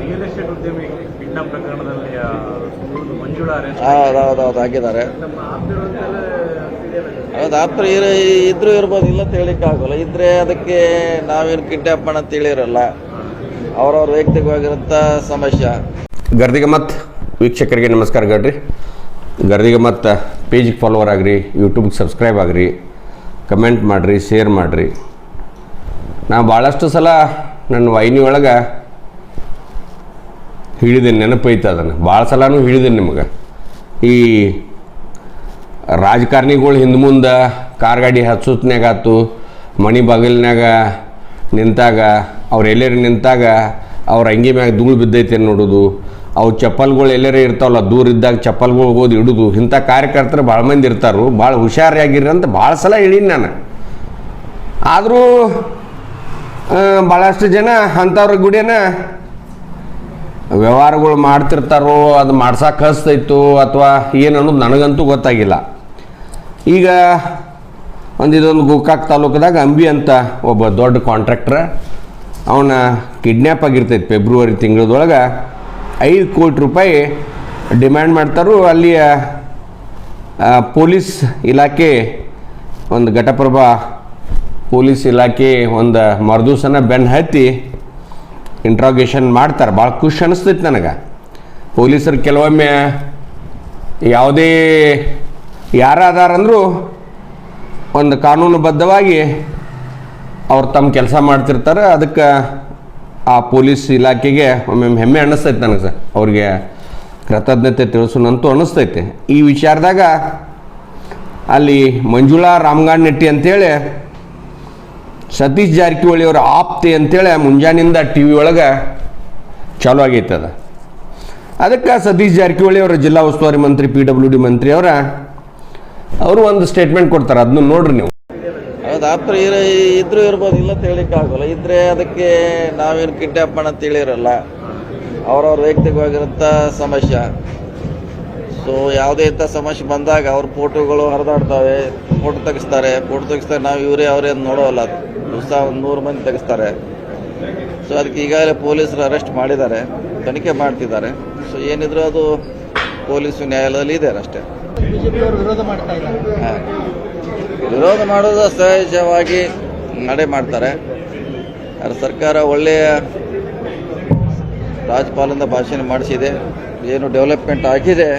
Real estate ಉದ್ಯಮಿ kidnap ಪ್ರಕರಣದಲ್ಲಿ Manjula arrest ಹೌದು ಹೌದು ಆಪ್ತರ ಇರೋ ಇದ್ರೂ ಇರ್ಬೋದು ಇಲ್ಲ ಆಗೋಲ್ಲ. ಇದ್ರೆ ಅದಕ್ಕೆ ನಾವೇನು ಕಿಡ್ನಾಪ್ ಮಾಡಂತ ತಿಳಿರಲ್ಲ ಅವ್ರವ್ರ ವೈಯಕ್ತಿಕವಾಗಿರೋಂಥ ಸಮಸ್ಯೆ. ಗರ್ದಿಗೆ ಮತ್ತು ವೀಕ್ಷಕರಿಗೆ ನಮಸ್ಕಾರ ಗಡ್ರಿ. ಗರ್ದಿಗೆ ಮತ್ತು ಪೇಜಿಗೆ ಫಾಲೋವರ್ ಆಗ್ರಿ ಯೂಟ್ಯೂಬ್ಗೆ ಸಬ್ಸ್ಕ್ರೈಬ್ ಆಗ್ರಿ. ಕಮೆಂಟ್ ಮಾಡಿರಿ ಶೇರ್ ಮಾಡಿರಿ. ನಾ ಭಾಳಷ್ಟು ಸಲ ನನ್ನ ವಾಹಿನಿ ಒಳಗೆ ಹಿಡಿದೇನೆ ನೆನಪೈತೆ ಅದನ್ನು. ಭಾಳ ಸಲನೂ ಹಿಡಿದೇನೆ ನಿಮಗೆ. ಈ ರಾಜಕಾರಣಿಗಳು ಹಿಂದೆ ಮುಂದೆ ಕಾರ್ ಗಾಡಿ ಹಚ್ಚುತ್ನ್ಯಾಗ ಆತು ಮಣಿ ಬಾಗಿಲ್ನ್ಯಾಗ ನಿಂತಾಗ, ಅವ್ರು ಎಲ್ಲರೂ ನಿಂತಾಗ ಅವ್ರ ಅಂಗಿ ಮ್ಯಾಗ ಧೂಳು ಬಿದ್ದೈತೆ ನೋಡೋದು. ಅವು ಚಪ್ಪಲ್ಗಳು ಎಲ್ಲರೇ ಇರ್ತಾವಲ್ಲ, ದೂರ ಇದ್ದಾಗ ಚಪ್ಪಲ್ಗಳು ಹೋಗೋದು ಇಡೋದು ಇಂಥ ಕಾರ್ಯಕರ್ತರು ಭಾಳ ಮಂದಿ ಇರ್ತಾರು. ಭಾಳ ಹುಷಾರಿಯಾಗಿರ್ರಿ ಅಂತ ಭಾಳ ಸಲ ಹೇಳೀನಿ ನಾನು. ಆದರೂ ಭಾಳಷ್ಟು ಜನ ಅಂಥವ್ರ ಗುಡಿಯನ್ನ ವ್ಯವಹಾರಗಳು ಮಾಡ್ತಿರ್ತಾರೋ, ಅದು ಮಾಡ್ಸಕ್ಕೆ ಕಳಿಸ್ತೈತು ಅಥವಾ ಏನು ಅನ್ನೋದು ನನಗಂತೂ ಗೊತ್ತಾಗಿಲ್ಲ. ಈಗ ಒಂದು ಇದೊಂದು ಗೋಕಾಕ್ ತಾಲೂಕದಾಗ ಅಂಬಿ ಅಂತ ಒಬ್ಬ ದೊಡ್ಡ ಕಾಂಟ್ರಾಕ್ಟ್ರ ಅವನ ಕಿಡ್ನ್ಯಾಪ್ ಆಗಿರ್ತೈತೆ ಫೆಬ್ರವರಿ ತಿಂಗಳದೊಳಗೆ ಐದು ಕೋಟಿ ರೂಪಾಯಿ ಡಿಮ್ಯಾಂಡ್ ಮಾಡ್ತಾರೋ. ಅಲ್ಲಿಯ ಪೊಲೀಸ್ ಇಲಾಖೆ, ಒಂದು ಘಟಪ್ರಭಾ ಪೊಲೀಸ್ ಇಲಾಖೆ ಒಂದು ಮರ್ದೂಸನ ಬೆನ್ನು ಹತ್ತಿ ಇಂಟ್ರಾಗೇಷನ್ ಮಾಡ್ತಾರೆ. ಭಾಳ ಖುಷಿ ಅನಿಸ್ತೈತೆ ನನಗೆ. ಪೊಲೀಸರು ಕೆಲವೊಮ್ಮೆ ಯಾವುದೇ ಯಾರಾದಾರಂದರೂ ಒಂದು ಕಾನೂನುಬದ್ಧವಾಗಿ ಅವ್ರು ತಮ್ಮ ಕೆಲಸ ಮಾಡ್ತಿರ್ತಾರೆ. ಅದಕ್ಕೆ ಆ ಪೊಲೀಸ್ ಇಲಾಖೆಗೆ ಒಮ್ಮೊಮ್ಮೆ ಹೆಮ್ಮೆ ಅನ್ನಿಸ್ತೈತೆ ನನಗೆ ಸರ್. ಅವ್ರಿಗೆ ಕೃತಜ್ಞತೆ ತಿಳಿಸೋಣಂತೂ ಅನ್ನಿಸ್ತೈತೆ ಈ ವಿಚಾರದಾಗ ಅಲ್ಲಿ ಮಂಜುಳಾ ರಾಮಗಾಡ್ ನೆಟ್ಟಿ ಅಂತೇಳಿ ಸತೀಶ್ ಜಾರಕಿಹೊಳಿ ಅವರ ಆಪ್ತಿ ಅಂತೇಳಿ ಮುಂಜಾನಿಂದ ಟಿ ವಿ ಒಳಗೆ ಚಾಲು ಆಗೈತೆ ಅದು ಅದಕ್ಕೆ ಸತೀಶ್ ಜಾರಕಿಹೊಳಿ ಅವರ ಜಿಲ್ಲಾ ಉಸ್ತುವಾರಿ ಮಂತ್ರಿ, ಪಿ ಡಬ್ಲ್ಯೂ ಡಿ ಮಂತ್ರಿ ಅವರ, ಅವರು ಒಂದು ಸ್ಟೇಟ್ಮೆಂಟ್ ಕೊಡ್ತಾರೆ. ಅದನ್ನು ನೋಡ್ರಿ ನೀವು. ಹೌದು ಆಪ್ತರ ಇರ ಇದ್ರೂ ಇರ್ಬೋದು, ಇಲ್ಲ ಅಂತ ಹೇಳಿಕ್ಕೆ ಆಗೋಲ್ಲ. ಇದ್ರೆ ಅದಕ್ಕೆ ನಾವೇನು ಕಿಡ್ನಾಪ್ ಮಾಡೋದು ಹೇಳಿರಲ್ಲ. ಅವ್ರವ್ರ ವೈಯಕ್ತಿಕವಾಗಿರೋಂಥ ಸಮಸ್ಯೆ. ಸೊ ಯಾವುದೇ ಇಂಥ ಸಮಸ್ಯೆ ಬಂದಾಗ ಅವ್ರ ಫೋಟೋಗಳು ಹರಿದಾಡ್ತವೆ. ಫೋಟೋ ತೆಗಿಸ್ತಾರೆ. ಫೋಟೋ ತೆಗಿಸ್ತಾರೆ. ನಾವು ಇವರೇ ಅವರೇ ನೋಡೋಲ್ಲ ದಿವಸ ಒಂದು ನೂರು ಮಂದಿ ತೆಗೆಸ್ತಾರೆ. ಸೊ ಅದಕ್ಕೆ ಈಗಾಗಲೇ ಪೊಲೀಸರು ಅರೆಸ್ಟ್ ಮಾಡಿದ್ದಾರೆ. ತನಿಖೆ ಮಾಡ್ತಿದ್ದಾರೆ. ಸೊ ಏನಿದ್ರು ಅದು ಪೊಲೀಸು ನ್ಯಾಯಾಲಯದಲ್ಲಿ ಇದೆ ಅಷ್ಟೇ. ವಿರೋಧ ಮಾಡೋದು ಸಹಜವಾಗಿ ನಡೆ ಮಾಡ್ತಾರೆ. ಆದರೆ ಸರ್ಕಾರ ಒಳ್ಳೆಯ ರಾಜ್ಯಪಾಲಿಂದ ಭಾಷಣ ಮಾಡಿಸಿದೆ. ಏನು ಡೆವಲಪ್ಮೆಂಟ್ ಆಗಿದೆ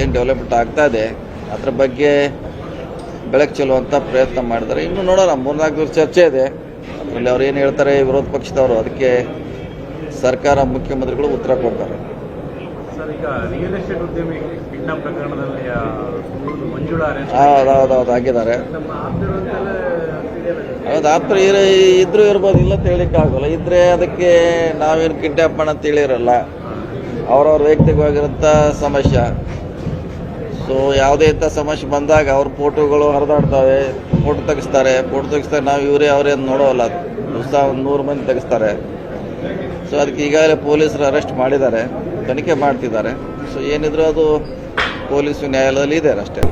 ಏನು ಡೆವಲಪ್ಮೆಂಟ್ ಆಗ್ತಾ ಇದೆ ಅದ್ರ ಬಗ್ಗೆ ಬೆಳಕು ಅಂತ ಪ್ರಯತ್ನ ಮಾಡಿದ್ದಾರೆ. ಇನ್ನು ನೋಡೋಣ ಮೂರ್ನಾಲ್ಕು ದಿವಸ ಚರ್ಚೆ ಇದೆ. ಅದರಲ್ಲಿ ಅವ್ರು ಏನು ಹೇಳ್ತಾರೆ ವಿರೋಧ ಪಕ್ಷದವರು ಅದಕ್ಕೆ ಸರ್ಕಾರ ಮುಖ್ಯಮಂತ್ರಿಗಳು ಉತ್ತರ ಕೊಡ್ತಾರೆ. ಸರ್ ಈಗ ರಿಯಲ್ ಎಸ್ಟೇಟ್ ಉದ್ಯಮಿ ಕಿಡ್ನಾಪ್ ಪ್ರಕರಣದಲ್ಲಿ ಆ, ಇವ್ರದ್ದು ಮಂಜುಳಾ ಅರೆಸ್ಟ್ ಹೌದು ಹೌದು ಹೌದು ಆಗಿದ್ದಾರೆ. ಹೌದು ಆಪ್ತರ ಇರ ಇದ್ರೂ ಇರ್ಬೋದು ಇಲ್ಲ ಅಂತ ಹೇಳಿಕ್ಕಾಗಲ್ಲ ಇದ್ರೆ ಅದಕ್ಕೆ ನಾವೇನು ಕಿಡ್ನಾಪ್ ಮಾಡಂತ ಹೇಳಿರಲ್ಲ. ಅವ್ರವ್ರ ವೈಯಕ್ತಿಕವಾಗಿರೋಂಥ ಸಮಸ್ಯೆ. ಸೊ ಯಾವುದೇ ಇಂಥ ಸಮಸ್ಯೆ ಬಂದಾಗ ಅವ್ರ ಫೋಟೋಗಳು ಹರಿದಾಡ್ತವೆ ಫೋಟೋ ತೆಗಿಸ್ತಾರೆ. ಫೋಟೋ ತೆಗಿಸ್ತಾರೆ, ನಾವು ಇವರೇ ಅವರೇ ಅಂತ ನೋಡೋಲ್ಲ ದಿವಸ ಒಂದು ನೂರು ಮಂದಿ ತೆಗಿಸ್ತಾರೆ. ಸೊ ಅದಕ್ಕೆ ಈಗಾಗಲೇ ಪೊಲೀಸರು ಅರೆಸ್ಟ್ ಮಾಡಿದ್ದಾರೆ. ತನಿಖೆ ಮಾಡ್ತಿದ್ದಾರೆ. ಸೊ ಏನಿದ್ರು ಅದು ಪೊಲೀಸು ನ್ಯಾಯಾಲಯದಲ್ಲಿ ಇದೆ ಅಷ್ಟೇ.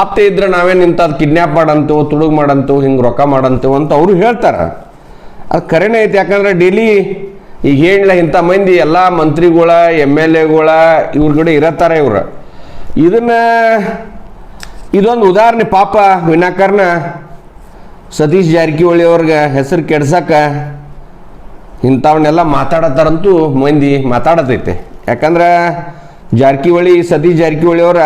ಆಪ್ತೆ ಇದ್ರೆ ನಾವೇನು ಇಂಥದ್ದು ಕಿಡ್ನ್ಯಾಪ್ ಮಾಡಂತು, ತುಡುಗು ಮಾಡಂತು, ಹಿಂಗೆ ರೊಕ್ಕ ಮಾಡಂತು ಅಂತ ಅವರು ಹೇಳ್ತಾರೆ. ಅದು ಕರೆನೇ ಐತೆ, ಯಾಕಂದ್ರೆ ಡೈಲಿ ಈಗ ಏನಿಲ್ಲ ಇಂಥ ಮಂದಿ ಎಲ್ಲ ಮಂತ್ರಿಗಳ, ಎಂ ಎಲ್ ಎಗಳ ಇವ್ರ ಕಡೆ ಇರತ್ತಾರೆ ಇವ್ರು. ಇದನ್ನ, ಇದೊಂದು ಉದಾಹರಣೆ ಪಾಪ ವಿನಾಕರ್ಣ ಸತೀಶ್ ಜಾರಕಿಹೊಳಿ ಅವ್ರಿಗೆ ಹೆಸರು ಕೆಡ್ಸಕ್ಕೆ ಇಂಥವನ್ನೆಲ್ಲ ಮಾತಾಡತ್ತಾರಂತೂ ಮಂದಿ ಮಾತಾಡತೈತೆ. ಯಾಕಂದ್ರೆ ಜಾರಕಿಹೊಳಿ, ಸತೀಶ್ ಜಾರಕಿಹೊಳಿ ಅವರ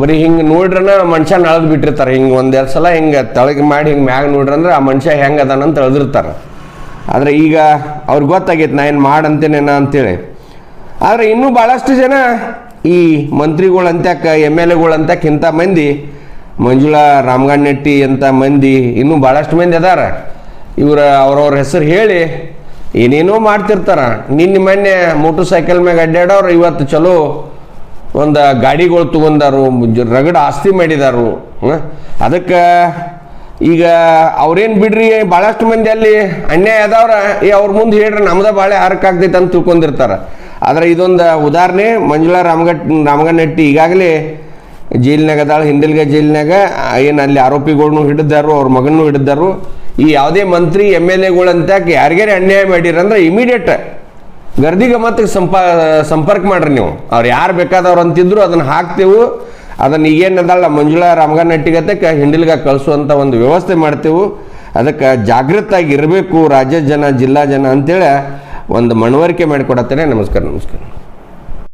ಬರೀ ಹಿಂಗೆ ನೋಡ್ರನ ಮನುಷ್ಯ ನಳದ್ ಬಿಟ್ಟಿರ್ತಾರೆ. ಹಿಂಗೆ ಒಂದೆರಡು ಸಲ ಹಿಂಗೆ ತಳಗೆ ಮಾಡಿ ಹಿಂಗೆ ಮ್ಯಾಗ ನೋಡ್ರಂದ್ರೆ ಆ ಮನುಷ್ಯ ಹೆಂಗೆ ಅದಾನಂತ ಅಳದಿರ್ತಾರೆ. ಆದರೆ ಈಗ ಅವ್ರಿಗೆ ಗೊತ್ತಾಗೈತೆ ನಾ ಏನು ಮಾಡಂತೇನೇನ ಅಂತೇಳಿ. ಆದರೆ ಇನ್ನೂ ಭಾಳಷ್ಟು ಜನ ಈ ಮಂತ್ರಿಗಳು ಅಂತ್ಯಾಕ ಎಂ ಎಲ್ ಎಗಳು ಅಂತ್ಯಾಕ ಇಂಥ ಮಂದಿ, ಮಂಜುಳಾ ರಾಮಗಣ್ಣೆಟ್ಟಿ ಅಂತ ಮಂದಿ, ಇನ್ನೂ ಭಾಳಷ್ಟು ಮಂದಿ ಅದಾರ. ಇವರ ಅವ್ರವ್ರ ಹೆಸರು ಹೇಳಿ, ಏನೇನೋ ಮಾಡ್ತಿರ್ತಾರ. ನಿನ್ನೆ ಮೊನ್ನೆ ಮೋಟರ್ ಸೈಕಲ್ ಮ್ಯಾಗ ಅಡ್ಡಾಡೋರು ಇವತ್ತು ಚಲೋ ಒಂದು ಗಾಡಿಗಳು ತಗೊಂಡಾರು ರಗಡ ಆಸ್ತಿ ಮಾಡಿದಾರು. ಅದಕ್ಕೆ ಈಗ ಅವ್ರೇನು ಬಿಡ್ರಿ ಭಾಳಷ್ಟು ಮಂದಿ ಅಲ್ಲಿ ಅನ್ಯಾಯ ಅದಾವ್ರ. ಏ, ಅವ್ರ ಮುಂದೆ ಹೇಳ್ರಿ, ನಮ್ದ ಬಾಳೆ ಹರಕಾಗ್ತೈತೆ ಅಂತ ತಿಳ್ಕೊಂಡಿರ್ತಾರ. ಆದ್ರೆ ಇದೊಂದು ಉದಾಹರಣೆ ಮಂಜುಳಾ ರಾಮಗಟ್ ರಾಮಗನಟ್ಟಿ ಈಗಾಗಲೇ ಜೈಲಿನಾಗ ಅದಾಳ, ಹಿಂದಿಲ್ಗ ಜೈಲಿನಾಗ, ಏನು ಅಲ್ಲಿ ಆರೋಪಿಗಳ್ನು ಹಿಡಿದಾರು, ಅವ್ರ ಮಗನೂ ಹಿಡಿದಾರು. ಈ ಯಾವುದೇ ಮಂತ್ರಿ, ಎಂ ಎಲ್ ಎಗಳು ಅಂತ ಯಾರಿಗಾರೆ ಅನ್ಯಾಯ ಮಾಡಿರಂದ್ರೆ ಇಮಿಡಿಯೇಟ್ ಗರ್ದಿಗೆ ಮತ್ತೆ ಸಂಪ, ಸಂಪರ್ಕ ಮಾಡ್ರಿ ನೀವು. ಅವ್ರು ಯಾರು ಬೇಕಾದವ್ರು ಅಂತಿದ್ರು ಅದನ್ನು ಹಾಕ್ತೇವು. ಅದನ್ನು ಈಗೇನದಲ್ಲ ಮಂಜುಳಾ ರಾಮಗನಟ್ಟಿಗತ್ತೆ ಹಿಂಡಿಲ್ಗ ಕಳಿಸುವಂಥ ಒಂದು ವ್ಯವಸ್ಥೆ ಮಾಡ್ತೇವೆ. ಅದಕ್ಕೆ ಜಾಗೃತಾಗಿ ಇರಬೇಕು ರಾಜ್ಯ ಜನ, ಜಿಲ್ಲಾ ಜನ ಅಂತೇಳಿ ಒಂದು ಮನವರಿಕೆ ಮಾಡಿಕೊಡತ್ತೇನೆ. ನಮಸ್ಕಾರ ನಮಸ್ಕಾರ.